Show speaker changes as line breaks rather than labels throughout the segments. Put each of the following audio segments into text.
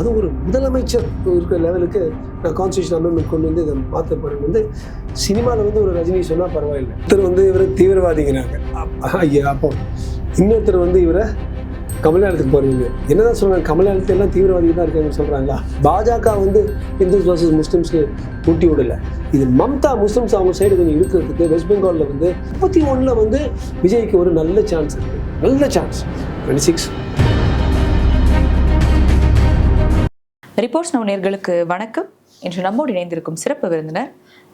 அது ஒரு முதலமைச்சர் இருக்கிற லெவலுக்கு நான் கான்ஸ்டியூஷன் அமெண்ட்மெண்ட் கொண்டு வந்து இதை மாற்றப்படுறது வந்து சினிமாவில் வந்து ஒரு ரஜினி சொன்னால் பரவாயில்லை. ஒருத்தர் வந்து இவரை தீவிரவாதிங்கிறாங்க. ஐயா அப்போ இன்னொருத்தர் வந்து இவரை கமல்யாணத்துக்கு போகிறீங்க என்னதான் சொல்கிறாங்க கமல்யாணத்துல எல்லாம் தீவிரவாதிகள் தான் இருக்காங்கன்னு சொல்கிறாங்களா பாஜக வந்து இந்துஸ் வர்சஸ் முஸ்லீம்ஸ்க்கு ஊட்டி விடல. இது மம்தா முஸ்லீம்ஸ் அவங்க சைடு கொஞ்சம் இருக்கிறதுக்கு வெஸ்ட் பெங்காலில் வந்து முப்பத்தி ஒன்றில் வந்து விஜய்க்கு ஒரு நல்ல சான்ஸ் இருக்குது நல்ல சான்ஸ் டுவெண்ட்டி சிக்ஸ்
ரிப்போர்ட்ஸ் நம்ம நேர்களுக்கு வணக்கம். இன்று நம்மோடு இணைந்திருக்கும் சிறப்பு விருந்தினர்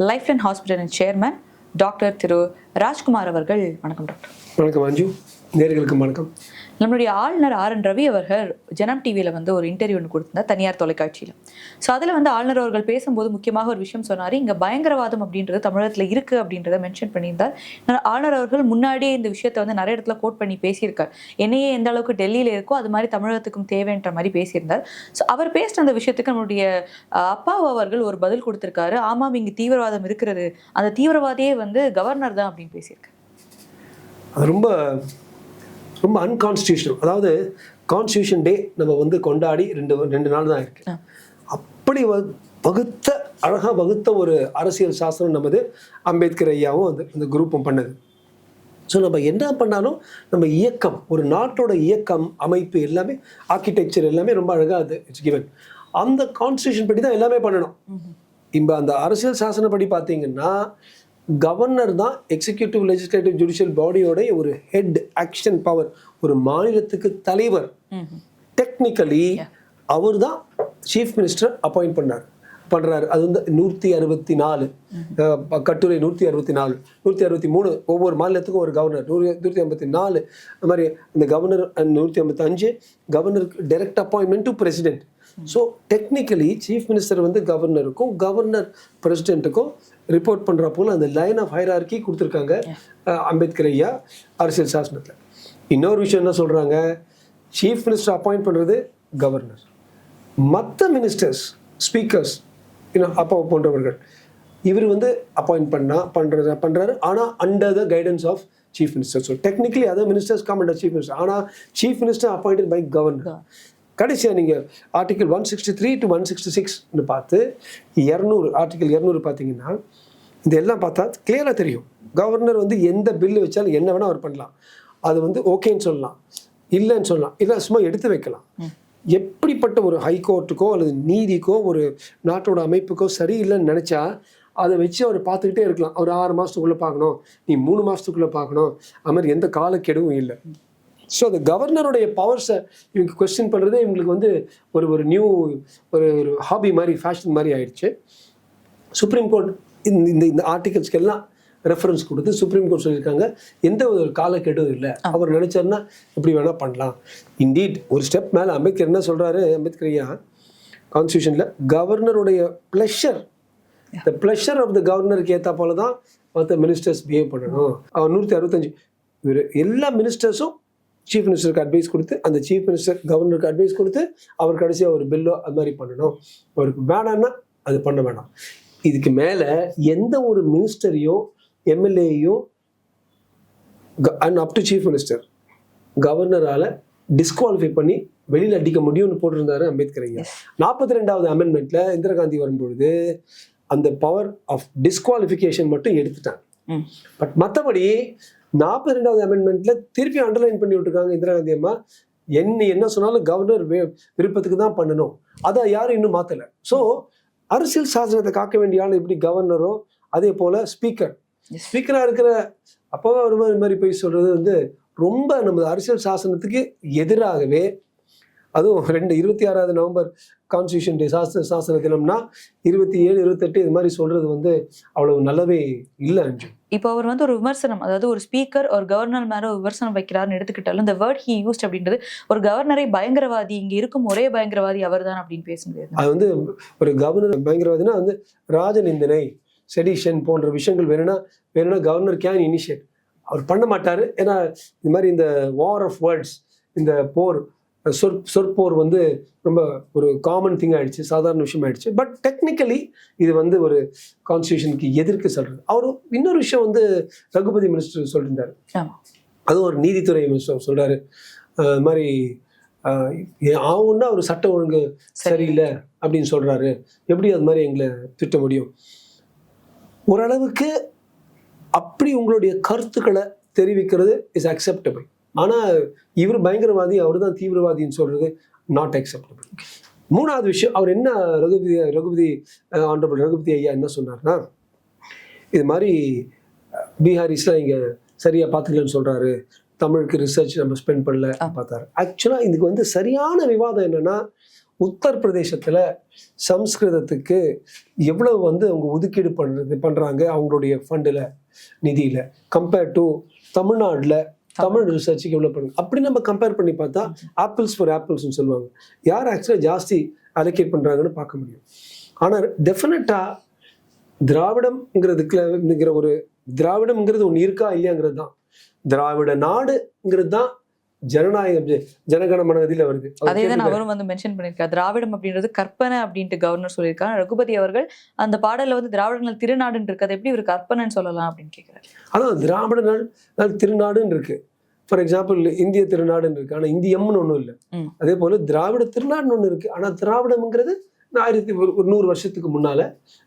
லைஃப் லைன் ஹாஸ்பிட்டலின் சேர்மன் டாக்டர் திரு ராஜ்குமார் அவர்கள். வணக்கம் டாக்டர்
வணக்கம் அஞ்சு. நேர்களுக்கு வணக்கம்.
நம்மளுடைய ஆளுநர் ஆர் என் ரவி அவர்கள் ஜனம் டிவியில் வந்து ஒரு இன்டர்வியூ ஒன்று கொடுத்திருந்தார் தனியார் தொலைக்காட்சியில். ஸோ அதில் வந்து ஆளுநர் அவர்கள் பேசும்போது முக்கியமாக ஒரு விஷயம் சொன்னார். இங்கே பயங்கரவாதம் அப்படின்றது தமிழகத்தில் இருக்குது அப்படின்றத மென்ஷன் பண்ணியிருந்தார். ஆளுநர் அவர்கள் முன்னாடியே இந்த விஷயத்தை வந்து நிறைய இடத்துல கோட் பண்ணி பேசியிருக்கார். என்னையே எந்த அளவுக்கு டெல்லியில் இருக்கோ அது மாதிரி தமிழகத்துக்கும் தேவைன்ற மாதிரி பேசியிருந்தார். ஸோ அவர் பேசின அந்த விஷயத்துக்கு நம்மளுடைய அப்பா அவர்கள் ஒரு பதில் கொடுத்திருக்காரு. ஆமாம் இங்கே தீவிரவாதம் இருக்கிறது. அந்த தீவிரவாதியே வந்து கவர்னர் தான் அப்படின்னு பேசியிருக்காரு.
அது ரொம்ப ரொம்ப அன்கான்ஸ்டியூஷனல் அதாவது கான்ஸ்டியூஷன் டே நம்ம வந்து கொண்டாடி ரெண்டு ரெண்டு நாள் தான் இருக்கு. அப்படி வகுத்த அழகாக வகுத்த ஒரு அரசியல் சாஸ்திரம் நமது அம்பேத்கர் ஐயாவும் அந்த அந்த குரூப்பும் பண்ணது. ஸோ நம்ம என்ன பண்ணாலும் நம்ம இயக்கம் ஒரு நாட்டோட இயக்கம் அமைப்பு எல்லாமே ஆர்கிடெக்சர் எல்லாமே ரொம்ப அழகாக அது இட்ஸ் கிவன் அந்த கான்ஸ்டியூஷன் படி தான் எல்லாமே பண்ணணும். இப்போ அந்த அரசியல் சாசனப்படி பார்த்தீங்கன்னா கவர்னர் தான் எக்ஸிக்யூட்டிவ் லெஜிஸ்லேட்டிவ் ஜுடிஷியல் பாடியோட ஒரு ஹெட் ஆக்ஷன் பவர் ஒரு மாநிலத்துக்கு தலைவர். டெக்னிக்கலி அவர் தான் சீஃப் மினிஸ்டர் அப்பாயிண்ட் பண்ணார். பண்றாரு. அது வந்து நூற்றி அறுபத்தி நாலு. கட்டுரை நூற்றி அறுபத்தி நாலு. நூற்றி அறுபத்தி மூணு. ஒவ்வொரு மாநிலத்துக்கும் ஒரு கவர்னர் நூறு நூற்றி ஐம்பத்தி நாலு. அது மாதிரி இந்த கவர்னர் நூற்றி ஐம்பத்தி அஞ்சு. கவர்னருக்கு direct appointment to president so technically chief minister வந்து கவர்னருக்கும் கவர்னர் பிரசிடென்ட்டுக்கும் ரிப்போர்ட் பண்ணுற போல அந்த லைன் ஆஃப் ஹைரார்கி கொடுத்துருக்காங்க அம்பேத்கர் ஐயா அரசியல் சாசனத்தில். இன்னொரு விஷயம் என்ன சொல்கிறாங்க சீஃப் மினிஸ்டர் அப்பாயிண்ட் பண்ணுறது கவர்னர் மற்ற மினிஸ்டர்ஸ் ஸ்பீக்கர்ஸ் இன்னும் அப்பா போன்றவர்கள் இவர் வந்து அப்பாயிண்ட் பண்ணா பண்றது பண்றாரு. ஆனா under the guidance of chief minister so technically other ministers come under chief minister ஆனா chief minister appointed by governor கடைசியா நீங்க article one sixty three to one sixty சிக்ஸ்னு பார்த்து இரநூறு ஆர்டிகல் இரநூறு பார்த்தீங்கன்னா இதெல்லாம் பார்த்தா கிளியராக தெரியும். கவர்னர் வந்து எந்த பில்லு வச்சாலும் என்ன வேணால் அவர் பண்ணலாம். அது வந்து ஓகேன்னு சொல்லலாம். இல்லைன்னு சொல்லலாம். இல்லை சும்மா எடுத்து வைக்கலாம். எப்படிப்பட்ட ஒரு ஹைகோர்ட்டுக்கோ அல்லது நீதிக்கோ ஒரு நாட்டோட அமைப்புக்கோ சரியில்லைன்னு நினச்சா அதை வச்சு அவர் பார்த்துக்கிட்டே இருக்கலாம். ஒரு ஆறு மாதத்துக்குள்ளே பார்க்கணும். நீ மூணு மாதத்துக்குள்ளே பார்க்கணும். அது மாதிரி எந்த காலக்கெடுவும் இல்லை. ஸோ அந்த கவர்னருடைய பவர்ஸை இவங்க கொஸ்டின் பண்ணுறதே இவங்களுக்கு வந்து ஒரு ஒரு நியூ ஒரு ஒரு ஹாபி மாதிரி ஃபேஷன் மாதிரி ஆயிடுச்சு. சுப்ரீம் கோர்ட் இந்த இந்த இந்த ஆர்டிகல்ஸ்க்கு எல்லாம் ரெஃபரன்ஸ் கொடுத்து சுப்ரீம் கோர்ட் சொல்லியிருக்காங்க. எந்த ஒரு காலக்கெடும் இல்லை. அவர் நினைச்சாருன்னா எப்படி வேணா பண்ணலாம். இண்டீட் ஒரு ஸ்டெப் மேலே அம்பேத்கர் என்ன சொல்றாரு? அம்பேத்கர் ஐயா கான்ஸ்டியூஷனில் கவர்னருடைய pleasure the pleasure of the கவர்னருக்கு ஏற்றா போல தான் மற்ற மினிஸ்டர்ஸ் பிஹேவ் பண்ணணும். அவர் நூற்றி அறுபத்தஞ்சு இவர் எல்லா மினிஸ்டர்ஸும் சீஃப் மினிஸ்டருக்கு அட்வைஸ் கொடுத்து அந்த சீஃப் மினிஸ்டர் கவர்னருக்கு அட்வைஸ் கொடுத்து அவர் கடைசியாக ஒரு பில்லோ அது மாதிரி பண்ணணும். அவருக்கு வேணான்னா அது பண்ண வேணாம். இதுக்கு மேலே எந்த ஒரு மினிஸ்டரையும் எம்எல்ஏயையும் and up to chief minister கவர்னரால் disqualify பண்ணி வெளியில் அடிக்க முடியும்னு போட்டிருந்தாரு அம்பேத்கர் ஐயா. நாற்பத்தி ரெண்டாவது அமெண்ட்மெண்ட்ல இந்திரா காந்தி வரும்பொழுது அந்த பவர் ஆஃப் டிஸ்குவாலிஃபிகேஷன் மட்டும் எடுத்துட்டாங்க. பட் மற்றபடி நாற்பத்தி ரெண்டாவது அமெண்ட்மெண்ட்ல திருப்பி அண்டர்லைன் பண்ணி விட்டுருக்காங்க இந்திரா காந்தி அம்மா. என்ன என்ன சொன்னாலும் கவர்னர் விருப்பத்துக்கு தான் பண்ணணும். அதை யாரும் இன்னும் மாத்தல. ஸோ அரசியல் சாசனத்தை காக்க வேண்டிய ஆள் எப்படி கவர்னரோ அதே போல ஸ்பீக்கர். ஸ்பீக்கரா இருக்கிற அப்போவே ஒரு மாதிரி மாதிரி போய் சொல்றது வந்து ரொம்ப நம்ம அரசியல் சாசனத்துக்கு எதிராகவே அதுவும் ரெண்டு இருபத்தி ஆறாவது நவம்பர் கான்ஸ்டியூஷன் டே சாஸ்திர சாசன தினம்னா இருபத்தி ஏழு இருபத்தெட்டு இது மாதிரி சொல்றது வந்து அவ்வளவு நல்லவே இல்லை அஞ்சு.
இப்போ அவர் வந்து ஒரு விமர்சனம் அதாவது ஒரு ஸ்பீக்கர் ஒரு கவர்னர் மேலே ஒரு விமர்சனம் வைக்கிறார்னு எடுத்துக்கிட்டாலும் இந்த வேர்ட் ஹி யூஸ்ட் அப்படின்றது ஒரு கவர்னரை பயங்கரவாதி இங்கே இருக்கும் ஒரே பயங்கரவாதி அவர் தான் அப்படின்னு பேச முடியாது
அது வந்து ஒரு கவர்னர் பயங்கரவாதினா வந்து ராஜநிந்தனை செடிஷன் போன்ற விஷயங்கள் வேணும்னா வேணும்னா கவர்னர் கேன் இனிஷியேட் அவர் பண்ண மாட்டார். ஏன்னா இந்த மாதிரி இந்த வார் ஆஃப் வேர்ட்ஸ் இந்த போர் சொற் சொற்போர் வந்து ரொம்ப ஒரு காமன் திங் ஆயிடுச்சு சாதாரண விஷயம் ஆயிடுச்சு. பட் டெக்னிக்கலி இது வந்து ஒரு கான்ஸ்டியூஷனுக்கு எதிர்க்க சொல்றது. அவர் இன்னொரு விஷயம் வந்து ரகுபதி மினிஸ்டர் சொல்லியிருந்தார். அதுவும் ஒரு நீதித்துறை மினிஸ்டர் சொல்றாரு. இது மாதிரி ஆகும்னா ஒரு சட்ட ஒழுங்கு சரியில்லை அப்படின்னு சொல்றாரு. எப்படி அது மாதிரி எங்களை திட்ட முடியும்? ஓரளவுக்கு அப்படி உங்களுடைய கருத்துக்களை தெரிவிக்கிறது இஸ் அக்செப்டபிள் ஆனா இவர் பயங்கரவாதி அவர் தான் தீவிரவாதின்னு சொல்றது நாட் அக்செப்டபிள் மூணாவது விஷயம் அவர் என்ன ரகுபதி ரகுபதி ஆண்டபிள் ரகுபதி ஐயா என்ன சொன்னார்னா இது மாதிரி பீகாரிஸ்லாம் இங்க சரியா பார்த்துக்கலன்னு சொல்றாரு. தமிழுக்கு ரிசர்ச் நம்ம ஸ்பெண்ட் பண்ணல பார்த்தாரு. ஆக்சுவலா இதுக்கு வந்து சரியான விவாதம் என்னன்னா உத்தரப்பிரதேசத்துல சம்ஸ்கிருதத்துக்கு எவ்வளவு வந்து அவங்க ஒதுக்கீடு பண்றது பண்றாங்க அவங்களுடைய ஃபண்டில் நிதியில. கம்பேர் டு தமிழ்நாடுல தமிழ் ரிசர்ச்சுக்கு எவ்வளோ பண்ணுங்க அப்படி நம்ம கம்பேர் பண்ணி பார்த்தா ஆப்பிள்ஸ் ஃபார் ஆப்பிள்ஸ்னு சொல்லுவாங்க. யார் ஆக்சுவலாக ஜாஸ்தி அலோகேட் பண்ணுறாங்கன்னு பார்க்க முடியும். ஆனால் டெஃபினட்டாக திராவிடம்ங்கிறதுக்குங்கிற ஒரு திராவிடம்ங்கிறது ஒன்று இருக்கா இல்லையாங்கிறது தான் திராவிட நாடுங்கிறது தான் ஜனநாயகம் ஜ- ஜனகண மனதில் வருது
அதே தான். அவரும் வந்து மென்ஷன் பண்ணியிருக்காரு. திராவிடம் அப்படின்றது கற்பனை அப்படின்ட்டு கவர்னர் சொல்லியிருக்காரு. ரகுபதி அவர்கள் அந்த பாடல்ல வந்து திராவிடங்கள் திருநாடுன்னு இருக்கு அதை எப்படி ஒரு கற்பனைன்னு சொல்லலாம் அப்படின்னு கேட்கிறாரு
அதான் திராவிட நாடு நாடு திருநாடுன்னு இருக்கு. ஃபார் எக்ஸாம்பிள் இந்திய திருநாடுன்னு இருக்கு. ஆனால் இந்தியம்னு ஒன்றும் இல்லை. அதே போல திராவிட திருநாடுன்னு ஒன்று இருக்கு. ஆனால் திராவிடம்ங்கிறது ஆயிரத்தி ஒரு நூறு வருஷத்துக்கு முன்னால்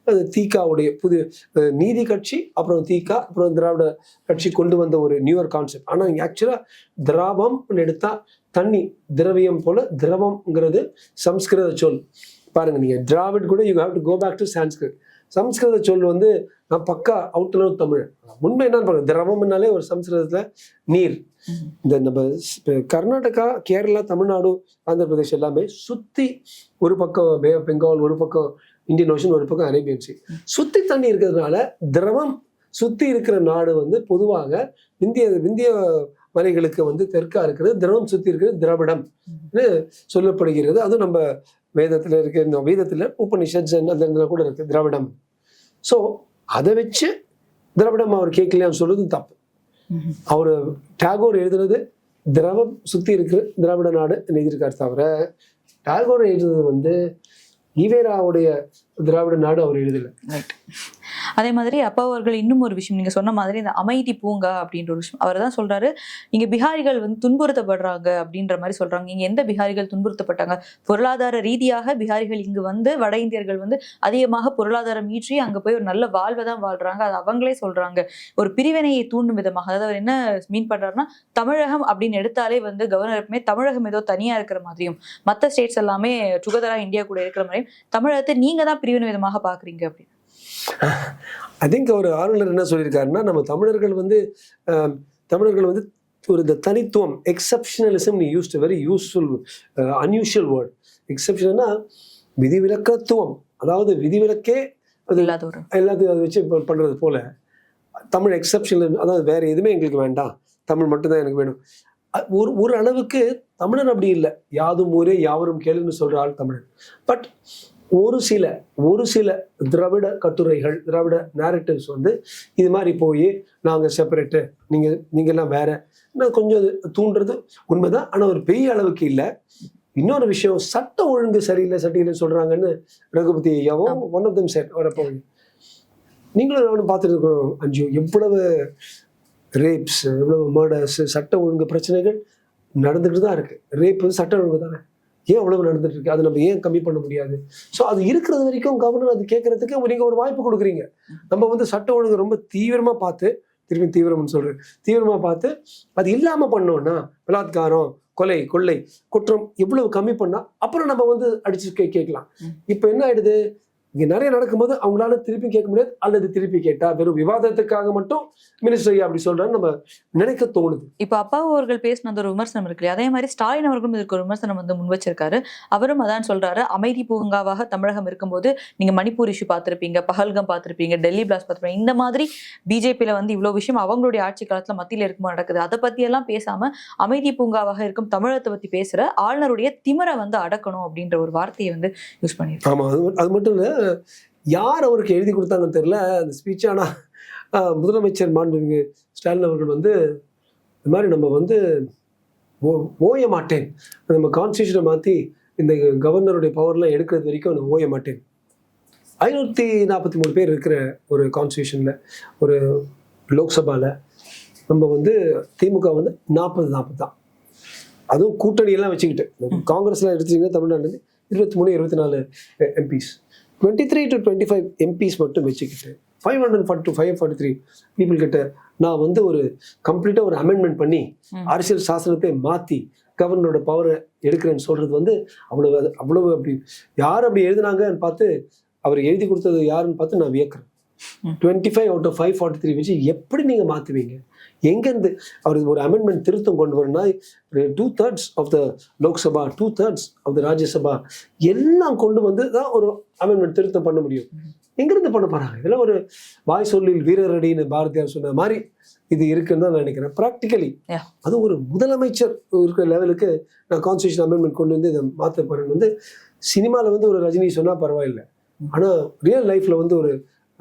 அது தீகாவுடைய புது நீதி கட்சி அப்புறம் தீகா அப்புறம் திராவிட கட்சி கொண்டு வந்த ஒரு நியூயர் கான்செப்ட் ஆனால் இங்கே ஆக்சுவலாக திராவம்னு எடுத்தால் தண்ணி திரவியம் போல திரவம்ங்கிறது சம்ஸ்கிருத சொல். பாருங்கள் நீங்கள் திராவிட் கூட you have to go back to Sanskrit சம்ஸ்கிருத சொல் வந்து நான் பக்கா அவுட் தமிழ் உண்மை என்னன்னு பாருங்கள் திரவம்னாலே ஒரு சம்ஸ்கிருதத்தில் நீர். இந்த நம்ம கர்நாடகா கேரளா தமிழ்நாடு ஆந்திர பிரதேஷ் எல்லாமே சுத்தி ஒரு பக்கம் பே ஆஃப் பெங்கால் ஒரு பக்கம் இந்தியன் ஓஷன் ஒரு பக்கம் அரேபியன் சி. சுத்தி தண்ணி இருக்கிறதுனால திரவம் சுத்தி இருக்கிற நாடு வந்து பொதுவாக இந்திய இந்திய மலைகளுக்கு வந்து தெற்கா இருக்கிறது திரவம் சுத்தி இருக்கிறது திராவிடம். சொல்லப்படுகிறது. அதுவும் நம்ம வேதத்துல இருக்க இந்த வேதத்துல உபனிஷத் ஜென் அந்த இதுல கூட இருக்கு திராவிடம். ஸோ அதை வச்சு திராவிடம் அவர் கேட்கலையான்னு சொல்றது தப்பு. அவர் டாகோர் எழுதுனது திரவம் சுற்றி இருக்கிற திராவிட நாடு எழுதியிருக்கார் தவிர டாகோர் எழுதுனது வந்து ஈவேராவுடைய திராவிட நாடு அவர் எழுதலை.
ரைட் அதே மாதிரி அப்பா அவர்கள் இன்னும் ஒரு விஷயம் நீங்க சொன்ன மாதிரி இந்த அமைதி பூங்கா அப்படின்ற ஒரு விஷயம். அவர் தான் சொல்றாரு இங்க பிகாரிகள் வந்து துன்புறுத்தப்படுறாங்க அப்படின்ற மாதிரி சொல்றாங்க. இங்க எந்த பிகாரிகள் துன்புறுத்தப்பட்டாங்க? பொருளாதார ரீதியாக பிகாரிகள் இங்கு வந்து வட இந்தியர்கள் வந்து அதிகமாக பொருளாதாரம் ஈற்றி அங்க போய் ஒரு நல்ல வாழ்வை தான் வாழ்றாங்க. அது அவங்களே சொல்றாங்க. ஒரு பிரிவினையை தூண்டும் விதமாக அதாவது அவர் என்ன மீன் பண்றாருன்னா தமிழகம் அப்படின்னு எடுத்தாலே வந்து கவர்னர் எப்பவுமே தமிழகம் ஏதோ தனியா இருக்கிற மாதிரியும் மற்ற ஸ்டேட்ஸ் எல்லாமே சுகதரா இந்தியா கூட இருக்கிற மாதிரியும் தமிழகத்தை நீங்கள் தான் பிரிவினை விதமாக பாக்குறீங்க அப்படின்னு.
ஐ திங்க் ஒரு ஆளுநர் என்ன சொல்லியிருக்காருன்னா நம்ம தமிழர்கள் வந்து தமிழர்கள் வந்து ஒரு இந்த தனித்துவம் எக்ஸப்ஷனலிசம் நீ used very useful unusual word எக்ஸப்ஷனா விதிவிலக்கத்துவம். அதாவது விதிவிலக்கே அது எல்லாத்தையும் அதை வச்சு ப- பண்றது போல. தமிழ் எக்ஸப்ஷனல் அதாவது வேற எதுவுமே எங்களுக்கு வேண்டாம். தமிழ் மட்டும்தான் எனக்கு வேணும். ஒரு ஒரு அளவுக்கு தமிழன் அப்படி இல்லை. யாதும் ஊரே யாவரும் கேளுன்னு சொல்ற ஆள் தமிழன் பட் ஒரு சில ஒரு சில திராவிட கட்டுரைகள் திராவிட நேரட்டிவ்ஸ் வந்து இது மாதிரி போய் நாங்கள் செப்பரேட்டு நீங்கள் நீங்கள்லாம் வேற. நான் கொஞ்சம் தூண்டுறது உண்மைதான். ஆனால் ஒரு பெரிய அளவுக்கு இல்லை. இன்னொரு விஷயம் சட்ட ஒழுங்கு சரியில்லை சரியில்லை சொல்றாங்கன்னு ரகுபதி ஐயாவும் ஒன் ஆஃப் தம் செட் வரப்போ நீங்களும் நானும் பார்த்துட்டு இருக்கிறோம் அஞ்சு. எவ்வளவு ரேப்ஸ் எவ்வளவு மர்டர்ஸ் சட்ட ஒழுங்கு பிரச்சனைகள் நடந்துட்டு தான் இருக்கு. ரேப் வந்து சட்ட ஒழுங்கு தானே. ஏன் அவ்வளவு நடந்துட்டு இருக்கு அதை நம்ம ஏன் கம்மி பண்ண முடியாது? ஸோ அது இருக்கிறது வரைக்கும் கவர்னர் அது கேட்கறதுக்கு நீங்க ஒரு வாய்ப்பு கொடுக்குறீங்க. நம்ம வந்து சட்ட ஒழுங்கு ரொம்ப தீவிரமா பார்த்து திரும்பி தீவிரம்னு சொல்றேன். தீவிரமா பார்த்து அது இல்லாம பண்ணோம்னா பலாத்காரம் கொலை கொள்ளை குற்றம் எவ்வளவு கம்மி பண்ணா அப்புறம் நம்ம வந்து அடிச்சு கேட்கலாம். இப்போ என்ன ஆயிடுது? இங்க நிறைய நடக்கும்போது அவங்களால திருப்பி கேட்க முடியாது. அல்லது திருப்பி கேட்டா வெறும் விவாதத்துக்காக மட்டும் மினிஸ்டர் ஐயா அப்படி சொல்றான்னு நம்ம நினைக்க தோணுது.
இப்ப அப்பா அவர்கள் பேசின அந்த ஒரு விமர்சனம் இருக்கு இல்லையா? அதே மாதிரி ஸ்டாலின் அவர்களும் இதற்கு ஒரு விமர்சனம் வந்து முன் வச்சிருக்காரு. அவரும் அதான் சொல்றாரு. அமைதி பூங்காவாக தமிழகம் இருக்கும்போது நீங்க மணிப்பூர் இஷ்யூ பார்த்திருப்பீங்க பஹல்கம் பார்த்திருப்பீங்க டெல்லி பிளாஸ் பார்த்திருப்பீங்க. இந்த மாதிரி பிஜேபியில வந்து இவ்வளவு விஷயம் அவங்களுடைய ஆட்சி காலத்துல மத்தியில இருக்கும்போது நடக்குது? அதை பத்தி எல்லாம் பேசாம அமைதி பூங்காவாக இருக்கும் தமிழகத்தை பத்தி பேசுற ஆளுநருடைய திமிரை வந்து அடக்கணும் அப்படின்ற ஒரு வார்த்தையை வந்து யூஸ் பண்ணியிருக்காரு.
ஆமா அது மட்டும் இல்ல யார் அவருக்கு எழுதி கொடுத்தாங்கன்னு தெரியல. அந்த ஸ்பீச் ஆனா ஆஹ், முதலமைச்சர் மாண்புமிகு ஸ்டாலின் அவர்கள் வந்து இந்த மாதிரி நம்ம வந்து ஓ- ஓய மாட்டேன். நம்ம கான்ஸ்டியூஷனை மாத்தி இந்த கவர்னருடைய பவர்லாம் எடுக்கிறது வரைக்கும் நான் ஓய மாட்டேன். ஐநூற்றி நாற்பத்தி மூணு பேர் இருக்கிற ஒரு கான்ஸ்டியூஷனில் ஒரு லோக்சபாவில் நம்ம வந்து திமுக வந்து நாற்பது நாற்பது தான் அதுவும் கூட்டணி எல்லாம் வச்சுக்கிட்டு காங்கிரஸ்லாம் எடுத்தீங்கன்னா தமிழ்நாட்டுல இருபத்தி மூணு இருபத்தி நாலு MPs. Twenty three to twenty five MPs மட்டும் வச்சுக்கிட்டு five hundred forty two five forty three people கிட்ட நான் வந்து ஒரு கம்ப்ளீட்டாக ஒரு அமெண்ட்மெண்ட் பண்ணி. அரசியல் சாசனத்தை மாற்றி கவர்னரோட பவரை எடுக்கிறேன்னு சொல்றது வந்து அவ்வளவு அது- அவ்வளவு அப்படி யார் அப்படி எழுதுனாங்கன்னு பார்த்து அவர் எழுதி கொடுத்தது யாருன்னு பார்த்து நான் வியக்கிறேன். Twenty five out of five forty three வச்சு எப்படி நீங்கள் மாற்றுவீங்க எங்கேருந்து? அவர் ஒரு அமெண்ட்மெண்ட் திருத்தம் கொண்டு வரணும்னா two thirds of the Lok Sabha two thirds of the Rajya Sabha எல்லாம் கொண்டு வந்து தான் ஒரு அமெண்ட்மெண்ட் திருத்தம் பண்ண முடியும். எங்கிருந்து பண்ண போறாங்க? இதெல்லாம் ஒரு வாய் சொல்லில் வீரரடின்னு பாரதியார் சொன்ன மாதிரி இது இருக்குன்னு தான் நான் நினைக்கிறேன். ப்ராக்டிக்கலி. அது ஒரு முதலமைச்சர் இருக்கிற லெவலுக்கு நான் கான்ஸ்டியூஷன் அமெண்ட்மெண்ட் கொண்டு வந்து இதை மாற்ற போறேன்னு வந்து சினிமாவில் வந்து ஒரு ரஜினி சொன்னா பரவாயில்லை. ஆனால் ரியல் லைஃப்ல வந்து ஒரு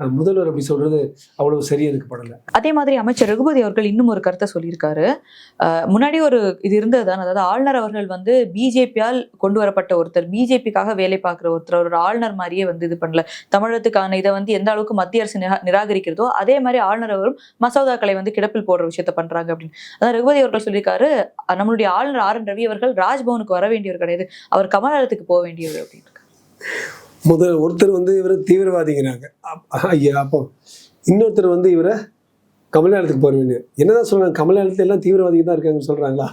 முதல்வர் அப்படி சொல்றது அவ்வளவு சரியா இருக்கு படல.
அதே மாதிரி அமைச்சர் ரகுபதி அவர்கள் இன்னும் ஒரு கருத்தை சொல்லியிருக்காரு. முன்னாடி ஒரு இது இருந்தது தான் அதாவது ஆளுநர் அவர்கள் வந்து பிஜேபியால் கொண்டு வரப்பட்ட ஒருத்தர் பிஜேபிக்காக வேலை பார்க்குற ஒருத்தர் ஒரு ஆளுநர் மாதிரியே வந்து இது பண்ணல. தமிழகத்துக்கான இதை வந்து எந்த அளவுக்கு மத்திய அரசு நிரா- நிராகரிக்கிறதோ அதே மாதிரி ஆளுநர் அவரும் மசோதாக்களை வந்து கிடப்பில் போடுற விஷயத்த பண்றாங்க அப்படின்னு. அதான் ரகுபதி அவர்கள் சொல்லியிருக்காரு அஹ் நம்மளுடைய ஆளுநர் ஆர் என் ரவி அவர்கள் ராஜ்பவனுக்கு வர வேண்டியவர் கிடையாது. அவர் கமலத்துக்கு போக வேண்டியவர் அப்படின்னு.
முதல் ஒருத்தர் வந்து இவரை தீவிரவாதிங்கிறாங்க. அப்- ஐயா அப்போ இன்னொருத்தர் வந்து இவரை கமலாலயத்துக்கு போற என்னதான் சொல்றாங்க கமலாலயத்துல எல்லாம் தீவிரவாதிகள் தான் இருக்காங்கன்னு சொல்றாங்களா?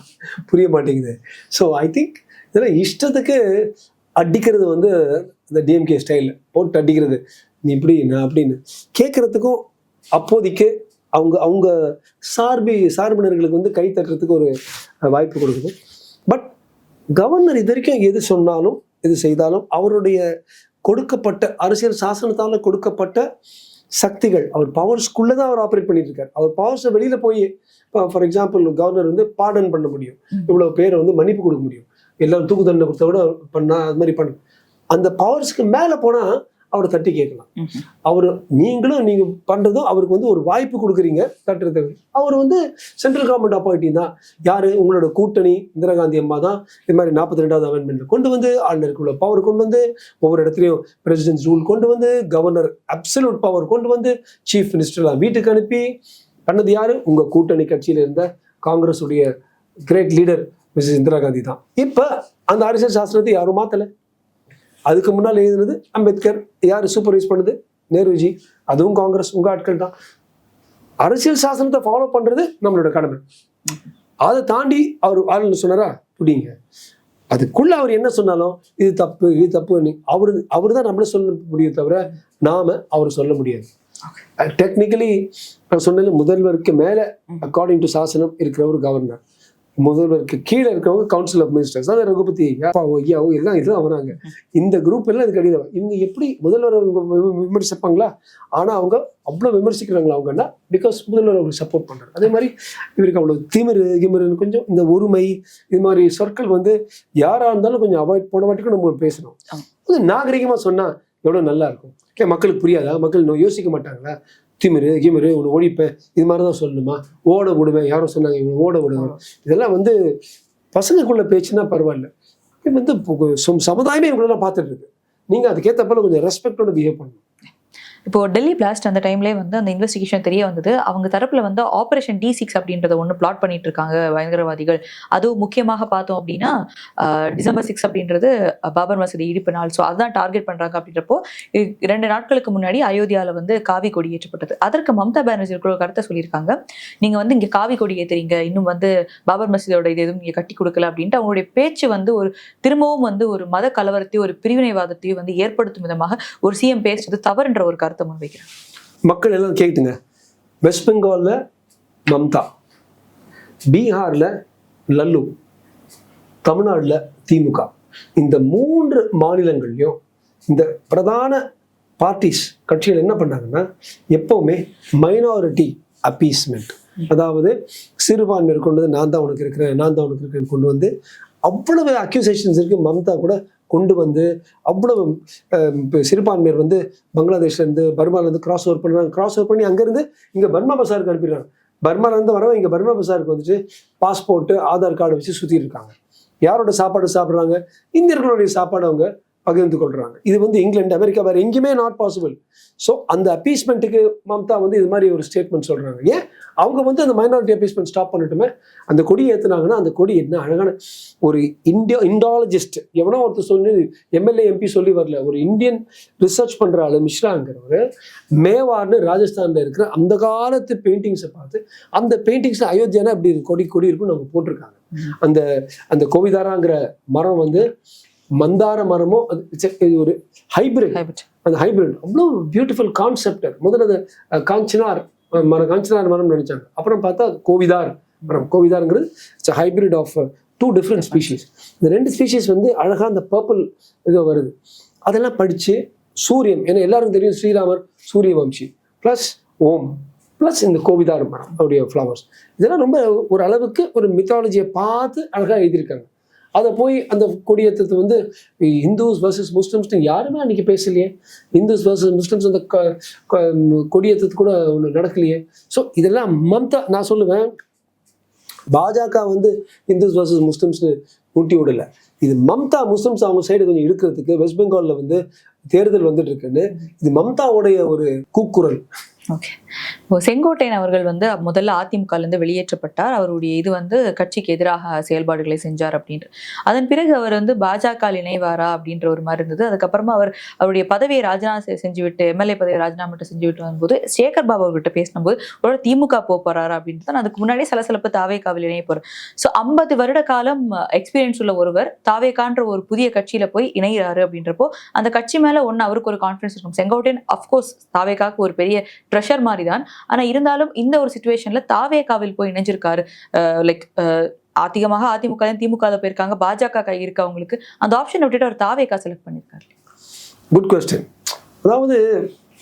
புரிய மாட்டேங்குது. ஸோ ஐ திங்க் இதெல்லாம் இஷ்டத்துக்கு அடிக்கிறது வந்து இந்த டிஎம்கே ஸ்டைலில் போட்டு அடிக்கிறது. நீ இப்படி நான் அப்படின்னு. கேட்குறதுக்கும் அப்போதைக்கு அவங்க அவங்க சார்பி சார்பினர்களுக்கு வந்து கை தட்டுறதுக்கு ஒரு வாய்ப்பு கொடுக்குது. பட் கவர்னர் இது வரைக்கும் எது சொன்னாலும் எது செய்தாலும் அவருடைய கொடுக்கப்பட்ட அரசியல் சாசனத்தால் கொடுக்கப்பட்ட சக்திகள். அவர் பவர்ஸ்குள்ளே தான் அவர் ஆப்ரேட் பண்ணிட்டு இருக்காரு அவர் பவர்ஸை வெளியில் போய் ஃபார் எக்ஸாம்பிள் கவர்னர் வந்து பாடன் பண்ண முடியும். இவ்வளோ பேரை வந்து மன்னிப்பு கொடுக்க முடியும். எல்லாரும் தூக்கு தண்டனை கொடுத்த விட பண்ணா அது மாதிரி பண்ண. அந்த பவர்ஸ்க்கு மேலே போனால் அவர் தட்டி கேட்கலாம். அவர் நீங்களும் நீங்க பண்றதும் அவருக்கு வந்து ஒரு வாய்ப்பு கொடுக்குறீங்க தட்டுறதுக்கு அவர் வந்து சென்ட்ரல் கவர்மெண்ட் அப்பாயிண்டி தான். யாரு? உங்களோட கூட்டணி இந்திரா காந்தி அம்மா தான். இது மாதிரி நாற்பத்தி ரெண்டாவது அமெண்ட்மெண்ட் கொண்டு வந்து ஆளுநருக்கு உள்ள பவர் கொண்டு வந்து ஒவ்வொரு இடத்துலையும் பிரசிடென்ட் ரூல் கொண்டு வந்து கவர்னர் அப்சல்யூட் பவர் கொண்டு வந்து சீஃப் மினிஸ்டர்லாம் வீட்டுக்கு அனுப்பி பண்ணது யாரு? உங்க கூட்டணி கட்சியில இருந்த காங்கிரஸ் உடைய great leader Mrs Indira Gandhi தான். இப்ப அந்த அரசியல் சாஸ்திரத்தை யாரும் மாத்தல. அதுக்கு முன்னால் எழுதினது அம்பேத்கர் யார் சூப்பர்வைஸ் பண்ணுது? நேருஜி. அதுவும் காங்கிரஸ் உங்க ஆட்கள் தான். அரசியல் சாசனத்தை ஃபாலோ பண்றது நம்மளோட கடமை. அதை தாண்டி அவர் ஆளுநர் சொன்னாரா? புடிங்க. அதுக்குள்ள அவர் என்ன சொன்னாலும் இது தப்பு இது தப்பு அவரு அவர் தான் நம்மள சொல்ல முடியும் தவிர நாம அவர் சொல்ல முடியாது. டெக்னிக்கலி நான் சொன்னது முதல்வருக்கு மேல அக்கார்டிங் டு சாசனம் இருக்கிற ஒரு கவர்னர் முதல்வருக்கு கீழே இருக்கிறவங்க கவுன்சில் ஆஃப் மினிஸ்டர்ஸ் அதான் ரகுபதி அப்பாவோ ஐயாவோ எல்லாம் இதுதான் வராங்க இந்த குரூப் எல்லாம் இதுக்கு அடியில் இவங்க எப்படி முதல்வர் விமர்சிப்பாங்களா? ஆனா அவங்க அவ்வளோ விமர்சிக்கிறாங்களா அவங்கன்னா பிகாஸ் முதல்வர் அவங்களுக்கு சப்போர்ட் பண்றாரு. அதே மாதிரி இவருக்கு அவ்வளோ திமிரு கிமிருன்னு கொஞ்சம் இந்த ஒருமை இது மாதிரி சொற்கள் வந்து யாரா இருந்தாலும் கொஞ்சம் அவாய்ட் போன வாட்டிக்கும் நம்ம பேசணும்.
ஆமா.
கொஞ்சம் நாகரிகமா சொன்னா எவ்வளவு நல்லா இருக்கும். மக்களுக்கு புரியாதா? மக்கள் இன்னும் யோசிக்க மாட்டாங்களா? திமிரு கிமிரு உன்னை ஒழிப்பேன் இது மாதிரி தான் சொல்லணுமா? ஓட விடுவேன். யாரும் சொன்னாங்க இவனை ஓட விடுவேன். இதெல்லாம் வந்து பசங்களுக்குள்ள பேச்சுன்னா பரவாயில்ல. இது வந்து சமுதாயமே இவங்களெல்லாம் பார்த்துட்டு இருக்கு. நீங்கள் அதுக்கேற்ற போல கொஞ்சம் ரெஸ்பெக்டோட பிஹேவ் பண்ணணும்.
இப்போ டெல்லி பிளாஸ்ட் அந்த டைம்லேயே வந்து அந்த இன்வெஸ்டிகேஷன் தெரிய வந்தது. அவங்க தரப்புல வந்து ஆபரேஷன் டி சிக்ஸ் அப்படின்றத ஒன்று பிளாட் பண்ணிட்டு இருக்காங்க பயங்கரவாதிகள். அதுவும் முக்கியமாக பார்த்தோம் அப்படின்னா டிசம்பர் சிக்ஸ் அப்படின்றது பாபர் மசூதி இடிப்பு நாள். ஸோ அதுதான் டார்கெட் பண்றாங்க அப்படின்றப்போ ரெண்டு இரண்டு நாட்களுக்கு முன்னாடி அயோத்தியால வந்து காவி கொடி ஏற்றப்பட்டது. அதற்கு மம்தா பானர்ஜி ஒரு கருத்தை சொல்லியிருக்காங்க. நீங்க வந்து இங்க காவி கொடி ஏற்றுறீங்க இன்னும் வந்து பாபர் மசூதியோட இது எதுவும் நீங்கள் கட்டி கொடுக்கல அப்படின்ட்டு அவங்களுடைய பேச்சு வந்து ஒரு திரும்பவும் வந்து ஒரு மத கலவரத்தையும் ஒரு பிரிவினைவாதத்தையும் வந்து ஏற்படுத்தும் விதமாக ஒரு சிஎம் பேசுறது தவறுன்ற ஒரு கருத்து முன்வைக்கிறேன்
மக்கள் எல்லாம் கேட்டுங்க வெஸ்ட் பெங்காலில் மம்தா பீகாரில் லல்லு தமிழ்நாட்டில் திமுக. இந்த மூன்று மாநிலங்கள்லையும் இந்த பிரதான பார்ட்டிஸ் கட்சிகள் என்ன பண்ணாங்கன்னா எப்போவுமே மைனாரிட்டி அப்பீஸ்மெண்ட் அதாவது சிறுபான்மையர் கொண்டு வந்து நான் தான் உனக்கு இருக்கிறேன் நான் தான் உனக்கு இருக்கிறேன் கொண்டு வந்து அவ்வளவு அக்யூசேஷன்ஸ் இருக்கு. மம்தா கூட கொண்டு வந்து அவ்வளவு சிறுபான்மையர் வந்து பங்களாதேஷ்லேருந்து பர்மாலேருந்து கிராஸ் ஓவர் பண்ணுறாங்க. கிராஸ் ஓவர் பண்ணி அங்கேருந்து இங்கே பர்மா பசாருக்கு அனுப்பிடுறாங்க. பர்மாலேருந்து வரவங்க இங்கே பர்மா பசாருக்கு வந்துட்டு பாஸ்போர்ட்டு ஆதார் கார்டு வச்சு சுற்றிட்டு இருக்காங்க. யாரோட சாப்பாடு சாப்பிட்றாங்க? இந்தியர்களுடைய சாப்பாடு அவங்க பகிர்ந்து கொள்றாங்க இது வந்து இங்கிலாந்து அமெரிக்கா வேற எங்கேயுமே நாட் பாசிபிள் ஸோ அந்த அப்பீஸ்மெண்ட்டுக்கு மம்தா வந்து இது மாதிரி ஒரு ஸ்டேட்மெண்ட் சொல்றாங்க. ஏன்? அவங்க வந்து அந்த மைனாரிட்டி அப்பீஸ்மெண்ட் ஸ்டாப் பண்ணட்டுமே? அந்த கொடி ஏத்துனாங்கன்னா அந்த கொடி என்ன அழகான ஒரு இந்தியா இண்டாலஜிஸ்ட் எவனோ ஒருத்தர் சொல்லி எம்எல்ஏ எம்பி சொல்லி வரல. ஒரு இந்தியன் ரிசர்ச் பண்ற ஆளு மிஸ்ராங்கிறவர் மேவார்னு ராஜஸ்தான்ல இருக்கிற அந்த காலத்து பெயிண்டிங்ஸை பார்த்து அந்த பெயிண்டிங்ஸ்ல அயோத்தியானா இப்படி கொடி கொடி இருக்குன்னு அவங்க போட்டிருக்காங்க. அந்த அந்த கோவிதாராங்கிற மரம் வந்து மந்தார மரமோ அது இது ஒரு ஹைபிரிட். அந்த ஹைபிரிட் அவ்வளோ பியூட்டிஃபுல் கான்செப்ட் முதல்ல அது காஞ்சனார் மரம் காஞ்சனார் மரம் நினைச்சாங்க. அப்புறம் பார்த்தா கோவிதார் மரம். கோவிதாருங்கிறது it's hybrid of two different species இந்த ரெண்டு ஸ்பீஷீஸ் வந்து அழகாக அந்த பர்பிள் இது வருது. அதெல்லாம் படித்து சூரியன் ஏன்னா எல்லாருக்கும் தெரியும் ஸ்ரீராமர் சூரிய வம்சி ப்ளஸ் ஓம் ப்ளஸ் இந்த கோவிதார் மரம் அவருடைய ஃப்ளவர்ஸ் இதெல்லாம் ரொம்ப ஒரு அளவுக்கு ஒரு மித்தாலஜியை பார்த்து அழகாக எழுதியிருக்காங்க. அதை போய் அந்த கொடியேற்றத்தை வந்து இந்துஸ் வர்சஸ் முஸ்லிம்ஸ்னு யாருமே அன்றைக்கி பேசலையே. இந்துஸ் வர்சஸ் முஸ்லிம்ஸ் அந்த க- கொடியேற்றத்து கூட ஒன்று நடக்கலையே. ஸோ இதெல்லாம் மம்தா நான் சொல்லுவேன். பாஜக வந்து இந்துஸ் வர்சஸ் முஸ்லிம்ஸ்னு ஊட்டி விடலை. இது மம்தா முஸ்லிம்ஸ் அவங்க சைடு கொஞ்சம் இருக்கிறதுக்கு வெஸ்ட் பெங்கால்ல வந்து தேர்தல் வந்துட்டு இருக்குன்னு இது மம்தாவுடைய ஒரு கூக்குரல்.
ஓகே இப்போ செங்கோட்டையன் அவர்கள் வந்து முதல்ல அதிமுகலேருந்து வெளியேற்றப்பட்டார். அவருடைய இது வந்து கட்சிக்கு எதிராக செயல்பாடுகளை செஞ்சார் அப்படின்ட்டு. அதன் பிறகு அவர் வந்து பாஜக இணைவாரா அப்படின்ற ஒரு மாதிரி இருந்தது. அதுக்கப்புறமா அவர் அவருடைய பதவியை ராஜினாமா செஞ்சுவிட்டு எம்எல்ஏ பதவியை ராஜினாமா செஞ்சுவிட்டு வரும்போது சேகர் பாபு அவர்கிட்ட பேசினபோது ஒரு திமுக போக போறாரா? அப்படின்ட்டு தான் அதுக்கு முன்னாடியே சலசலப்பு தாவே காவல் இணைய போறார். ஸோ ஐம்பது வருட காலம் எக்ஸ்பீரியன்ஸ் உள்ள ஒருவர் தா தாவேகான்ற ஒரு புதிய கட்சியில போய் இணைகிறாரு அப்படின்றப்போ அந்த கட்சி மேல ஒன்னு அவருக்கு ஒரு கான்ஃபிடன்ஸ் இருக்கும். செங்கோட்டையன் அஃப்கோர்ஸ் தாவேகாக்கு ஒரு பெரிய ட்ரெஷர் மாதிரி தான் ஆனா இருந்தாலும் இந்த ஒரு சுச்சுவேஷன்ல தாவேகாவில் போய் இணைஞ்சிருக்காரு. லைக் அதிகமாக அதிமுக திமுக போயிருக்காங்க. பாஜக கை இருக்கு அவங்களுக்கு. அந்த ஆப்ஷன் விட்டுட்டு அவர் தாவேகா செலக்ட் பண்ணிருக்காரு.
குட் கொஸ்டின் அதாவது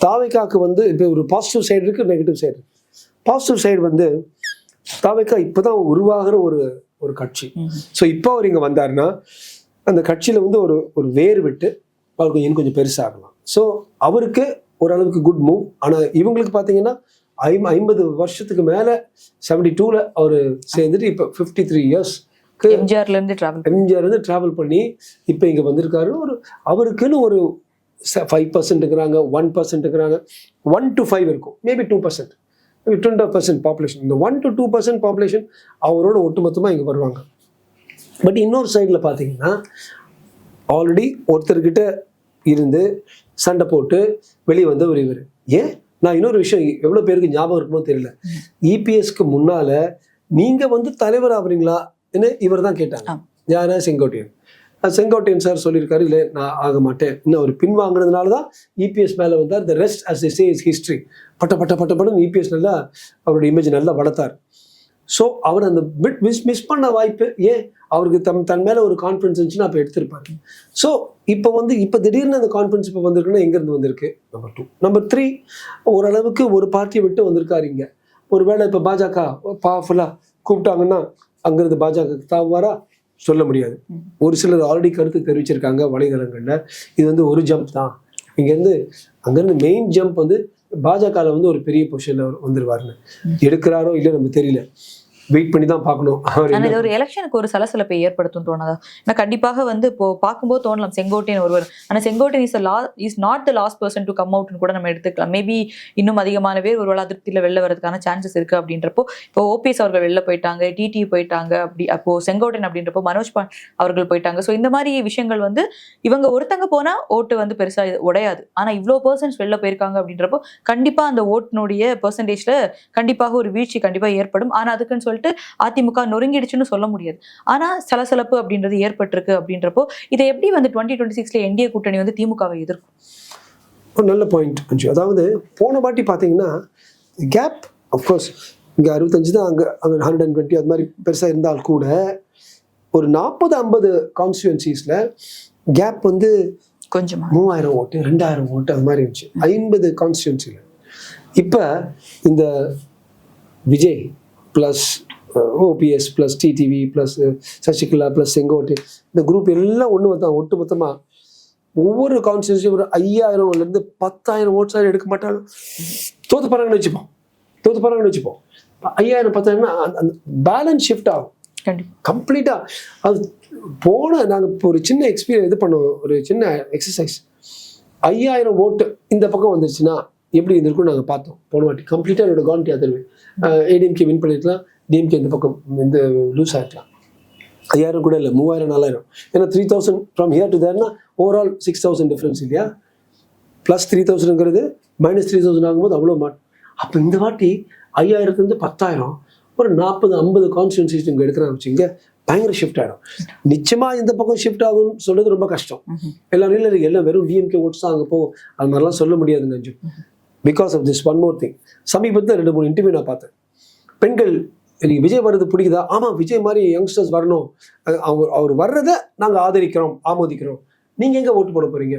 தாவைக்காக்கு வந்து இப்போ ஒரு பாசிட்டிவ் சைடு இருக்கு நெகட்டிவ் சைடு பாசிட்டிவ் சைடு வந்து தாவைக்கா இப்போதான் உருவாகிற ஒரு ஒரு கட்சி. ஸோ இப்போ அவர் இங்கே வந்தாருன்னா அந்த கட்சியில் வந்து ஒரு ஒரு வேர் விட்டு அவருக்கு இன்னும் கொஞ்சம் பெருசாகலாம். ஸோ அவருக்கு ஓரளவுக்கு குட் மூவ் ஆனால் இவங்களுக்கு பார்த்தீங்கன்னா ஐம் ஐம்பது வருஷத்துக்கு மேலே செவன்டி டூவில் அவர் சேர்ந்துட்டு இப்போ ஃபிஃப்டி த்ரீ இயர்ஸ்க்கு
எம்ஜிஆர்ல இருந்து டிராவல்
எம்ஜிஆர் வந்து ட்ராவல் பண்ணி இப்போ இங்கே வந்திருக்காரு. ஒரு அவருக்குன்னு ஒரு ஃபைவ் பர்சன்ட்டுங்கிறாங்க ஒன் பர்சன்ட்டுங்கிறாங்க ஒன் டு ஃபைவ் இருக்கும். Maybe two percent maybe twenty percent population இந்த one to two percent population அவரோட ஒட்டுமொத்தமாக இங்கே வருவாங்க. பட் இன்னொரு சைடில் பார்த்தீங்கன்னா ஆல்ரெடி ஒருத்தர்கிட்ட இருந்து சண்டை போட்டு வெளியே வந்தவர் இவர். ஏன்? நான் இன்னொரு விஷயம் எவ்வளோ பேருக்கு ஞாபகம் இருக்குமோ தெரியல. இபிஎஸ்க்கு முன்னால நீங்க வந்து தலைவர் ஆகுறீங்களா என்ன? இவர் தான் கேட்டாங்க. யாரா செங்கோட்டையன். செங்கோட்டையன் சார் சொல்லியிருக்காரு இல்லை நான் ஆக மாட்டேன். இன்னும் அவர் பின்வாங்கினதுனால தான் இபிஎஸ் மேலே வந்தார். The rest as is is history பட்ட பட்ட பட்ட படம் இபிஎஸ் நல்லா அவருடைய இமேஜ் நல்லா வளர்த்தார். ஸோ அவர் அந்த பிட் மிஸ் மிஸ் பண்ண வாய்ப்பு ஏன்? அவருக்கு தம் தன் மேலே ஒரு கான்ஃபிடன்ஸ் இருந்துச்சுன்னா அப்போ எடுத்திருப்பாரு. ஸோ இப்போ வந்து இப்போ திடீர்னு அந்த கான்ஃபிடன்ஸ் இப்போ வந்திருக்குன்னா எங்கேருந்து வந்திருக்கு? நம்பர் டூ நம்பர் த்ரீ ஓரளவுக்கு ஒரு பார்ட்டியை விட்டு வந்திருக்காரு இங்கே. ஒருவேளை இப்போ பாஜக பவர்ஃபுல்லாக கூப்பிட்டாங்கன்னா அங்கேருந்து பாஜக தாவாரா சொல்ல முடியாது. ஒரு சிலர் ஆல்ரெடி கருத்து தெரிவிச்சிருக்காங்க வலைதளங்களில். இது வந்து ஒரு ஜம்ப் தான். இங்கேருந்து அங்கேருந்து மெயின் ஜம்ப் வந்து பாஜகவில் வந்து ஒரு பெரிய பொசிஷனில் வந்துருவாருன்னு. எடுக்கிறாரோ இல்லை நம்ம தெரியல. வெயிட் பண்ணி தான் பார்க்கணும் அவர்
இது ஒரு எலெக்ஷனுக்கு ஒரு சலசலப்பை ஏற்படுத்தும் தோணாதா? நான் கண்டிப்பாக வந்து இப்போ பார்க்கும்போது தோணலாம். செங்கோட்டையன் ஒருவர். ஆனால் Sengottaiyan is law is not the last person to come அவுட்னு கூட நம்ம எடுத்துக்கலாம். மேபி இன்னும் அதிகமான பேர் ஒருவேளை அதிருப்தியில் வெளில வரதுக்கான சான்சஸ் இருக்கு அப்படின்றப்போ இப்போ ஓபிஎஸ் அவர்கள் வெளில போயிட்டாங்க டிடி போயிட்டாங்க அப்படி அப்போ செங்கோட்டையன் அப்படின்றப்போ மனோஜ் பான் அவர்கள் போயிட்டாங்க. ஸோ இந்த மாதிரி விஷயங்கள் வந்து இவங்க ஒருத்தங்க போனா ஓட்டு வந்து பெருசா உடையாது. ஆனா இவ்வளோ பர்சன்ஸ் வெளில போயிருக்காங்க அப்படின்றப்போ கண்டிப்பா அந்த ஓட்டினுடைய பர்சன்டேஜில் கண்டிப்பாக ஒரு வீழ்ச்சி கண்டிப்பா ஏற்படும். ஆனா அதுக்குன்னு சொல்லிட்டு அதிமுக நொறுங்கிடுச்சுன்னு சொல்ல முடியாது. ஆனா சலசலப்பு அப்படின்றது ஏற்பட்டிருக்கு அப்படின்றப்போ இதை எப்படி வந்து டுவெண்ட்டி டுவெண்ட்டி சிக்ஸ்ல என்டிஏ கூட்டணி வந்து திமுகவை எதிர்க்கும்?
ஒரு நல்ல பாயிண்ட் அஞ்சு. அதாவது போன வாட்டி பார்த்தீங்கன்னா கேப் அஃப்கோர்ஸ் இங்கே அறுபத்தஞ்சு தான் அங்கே அங்கே ஹண்ட்ரட் அண்ட் டுவெண்ட்டி அது மாதிரி பெருசாக இருந்தால் கூட ஒரு நாற்பது ஐம்பது கான்ஸ்டியூன்சிஸில் கேப் வந்து
கொஞ்சமா.
மூவாயிரம் ஓட்டு ரெண்டாயிரம் ஓட்டு அது மாதிரி இருந்துச்சு. ஐம்பது கான்ஸ்டியூன்சியில் இப்போ இந்த Vijay plus OPS plus TTV plus Sasikala plus Sengottai இந்த குரூப் எல்லாம் ஒன்று தான் ஒட்டு மொத்தமாக ஒவ்வொரு கான்ஸ்டியூன்சியும் ஒரு ஐயாயிரம்லேருந்து பத்தாயிரம் ஓட்ஸ் எடுக்க மாட்டாங்க. தோத்து போகிறாங்கன்னு வச்சுப்போம். தோத்து போகிறாங்கன்னு வச்சுப்போம். ஐயாயிரம் பத்தாயிரம்னா அந்த- பேலன்ஸ் ஷிஃப்ட் ஆகும். கம்ப்ளீட்டாக அது போன நாங்கள் இப்போ ஒரு சின்ன எக்ஸ்பீரியன் இது பண்ணோம். ஒரு சின்ன எக்ஸசைஸ் ஐயாயிரம் ஓட்டு இந்த பக்கம் வந்துருச்சுன்னா எப்படி இருந்திருக்கும் நாங்கள் பார்த்தோம். போன வாட்டி. கம்ப்ளீட்டாக என்னோட கவர்மெண்ட் அதிர்வு ஏடிஎம்கே வின் பண்ணிருக்கலாம். டிஎம்கே இந்த பக்கம் இந்த லூஸ் ஆகிருக்கலாம் ஐயாயிரம் கூட இல்லை மூவாயிரம் நாலாயிரம். ஏன்னா three thousand from here to தேர்னா overall six thousand difference இல்லையா? ப்ளஸ் த்ரீ தௌசண்ட்ங்கிறது மைனஸ் த்ரீ தௌசண்ட் ஆகும்போது அவ்வளோ மாட் அப்போ இந்த வாட்டி ஐயாயிரத்துலேருந்து பத்தாயிரம் ஒரு நாற்பது ஐம்பது கான்ஸ்டியூன்சிஸ் இங்கே எடுக்கிறாங்க வச்சுங்க பயங்கர ஷிஃப்ட் ஆகிடும் நிச்சயமாக இந்த பக்கம் ஷிஃப்ட் ஆகும்னு சொல்றது ரொம்ப கஷ்டம். எல்லாம் இல்லை எல்லாம் வெறும் டிஎம்கே ஓட்ஸ் தான் அங்கே போகும். அது மாதிரிலாம் சொல்ல முடியாதுங்க because of this one more thing சமீபத்தில் ரெண்டு மூணு இன்டர்வியூ நான் பார்த்தேன். பெண்கள் எனக்கு விஜய் வர்றது பிடிக்குதா ஆமாம் விஜய் மாதிரி யங்ஸ்டர்ஸ் வரணும். அவர் அவர் வர்றதை நாங்கள் ஆதரிக்கிறோம் ஆமோதிக்கிறோம். நீங்கள் எங்கே ஓட்டு போட போகிறீங்க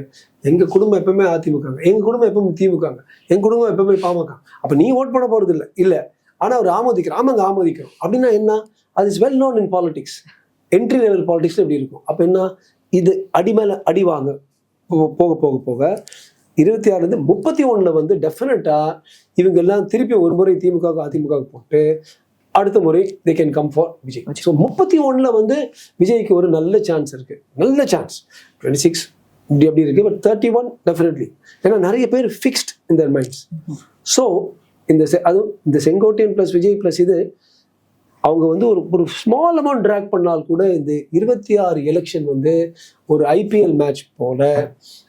எங்கள் குடும்பம் எப்பவுமே அதிமுக எங்கள் குடும்பம் எப்பவுமே திமுகங்க எங்கள் குடும்பம் எப்பவுமே பாமக அப்போ நீ ஓட் போட போகிறது இல்லை. இல்லை. ஆனால் அவர் ஆமோதிக்கிறோம். ஆமாங்க ஆமோதிக்கிறோம். அப்படின்னா என்ன? அது is well known in politics entry level politics இப்படி இருக்கும். அப்போ என்ன? இது அடி மேலே அடி வாங்க. போக போக போக இருபத்தி ஆறுலேருந்து முப்பத்தி ஒன்றில் வந்து டெஃபினட்டாக இவங்க எல்லாம் திருப்பி ஒரு முறை திமுக அதிமுக போட்டு அடுத்த முறை they can come for Vijay. So முப்பத்தி ஒன்றில் வந்து விஜய்க்கு ஒரு நல்ல சான்ஸ் இருக்குது நல்ல சான்ஸ் டுவெண்ட்டி சிக்ஸ் இப்படி அப்படி இருக்குது பட் தேர்ட்டி ஒன் டெஃபினெட்லி ஏன்னா நிறைய பேர் ஃபிக்ஸ்ட் their மைண்ட்ஸ் ஸோ இந்த செ- அதுவும் இந்த செங்கோட்டையன் ப்ளஸ் விஜய் ப்ளஸ் இது அவங்க வந்து ஒரு ஒரு ஸ்மால் அமௌண்ட் ட்ராக் பண்ணால் கூட இந்த இருபத்தி ஆறு எலெக்ஷன் வந்து ஒரு ஐபிஎல் மேட்ச் போல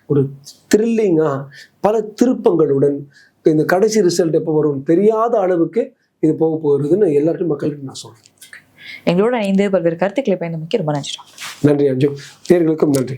ஒரு த்ரில்லிங்காக பல திருப்பங்களுடன் இந்த கடைசி ரிசல்ட் எப்போ வரும் தெரியாத அளவுக்கு இது போக போகிறதுன்னு எல்லாருக்கும் மக்களுக்கு நான் சொல்றேன்.
எங்களோட இணைந்து பல்வேறு கருத்துக்களை பயந்தமைக்கு ரொம்ப நன்றி.
நன்றி அஞ்சு. நேர்களுக்கும் நன்றி.